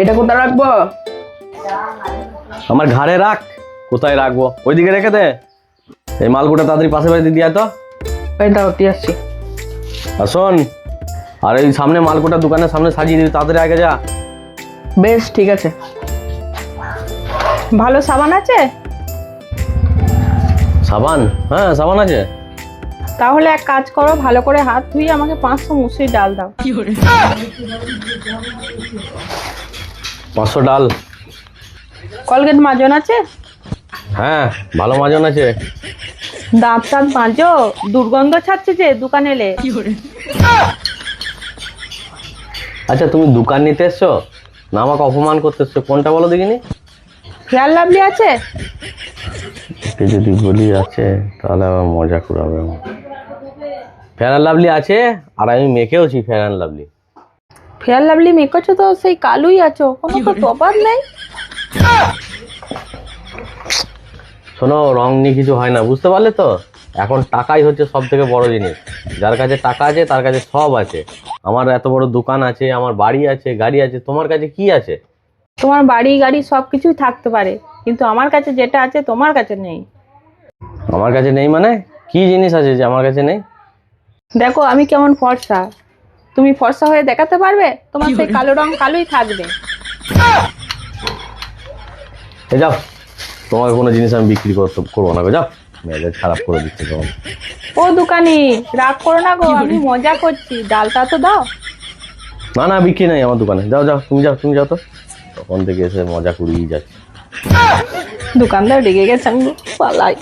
এটা কোথায় রাখব? আমার ঘাড়ে রাখ। কোথায় রাখব? ওইদিকে রেখে দে। এই মালগুটা তাড়াতাড়ি পাশে বাড়িতে দিয়ে তো। এই দাও দিয়ে আসছি। আর শোন আর এই সামনে মালকোটা দোকানের সামনে সাজিয়ে দিবি তাড়াতাড়ি আগে যা। বেশ ঠিক আছে। ভালো সাবান আছে? সাবান? হ্যাঁ সাবান আছে। তাহলে এক কাজ করো ভালো করে হাত ধুয়ে আমাকে পাঁচশো মুসুরি ডাল দাও। পাঁচশো ডাল। কলগেট মাজন আছে? হ্যাঁ ভালো মাজন আছে। দাঁত টাঁত মাজো? দুর্গন্ধ ছাড়ছে যে দোকান এলে। আচ্ছা তুমি দোকান নিতে এসছো? না আমাকে অপমান করতে এসছো। কোনটা বলো দেখিনি? ফেয়ার লাভলি আছে? যদি বলি আছে তাহলে আবার মজা করাবে ফেয়ার অ্যান্ড লাভলি আছে? আর আমি মেখেওছি ফেয়ার লাভলি। ফেয়ার লাভলি মেকছো তো সেই কালুই আছো। কোনো তো তফাৎ নেই। শোনো রং নিয়ে কিছু হয় না বুঝতে পারলে তো? এখন টাকাই হচ্ছে সব থেকে বড় জিনিস। যার কাছে টাকা আছে তার কাছে সব আছে। আমার এত বড় দোকান আছে আমার বাড়ি আছে গাড়ি আছে তোমার কাছে কি আছে? তোমার বাড়ি গাড়ি সব কিছুই থাকতে পারে কিন্তু আমার কাছে যেটা আছে তোমার কাছে নেই। আমার কাছে নেই মানে? কি জিনিস আছে যে আমার কাছে নেই? দেখো আমি কেমন ফর্সা। তুমি ফর্সা হয়ে দেখাতে পারবে? তোমার সেই কালো রং কালোই থাকবে। এ যাও। তোমাকে কোনো জিনিস আমি বিক্রি করতে করব না গো যাও। মেয়েদের খারাপ করে দিচ্ছে তোমার ও দোকানি রাগ করো না গো আমি মজা করছি। ডালটা তো দাও। না না বিক্রি নেই আমার দোকানে। যাও যাও তুমি যাও তুমি যাও তো। তখন থেকে এসে মজা করিয়ে যাচ্ছে। দোকানদার রেগে গেছে আমি পালাই।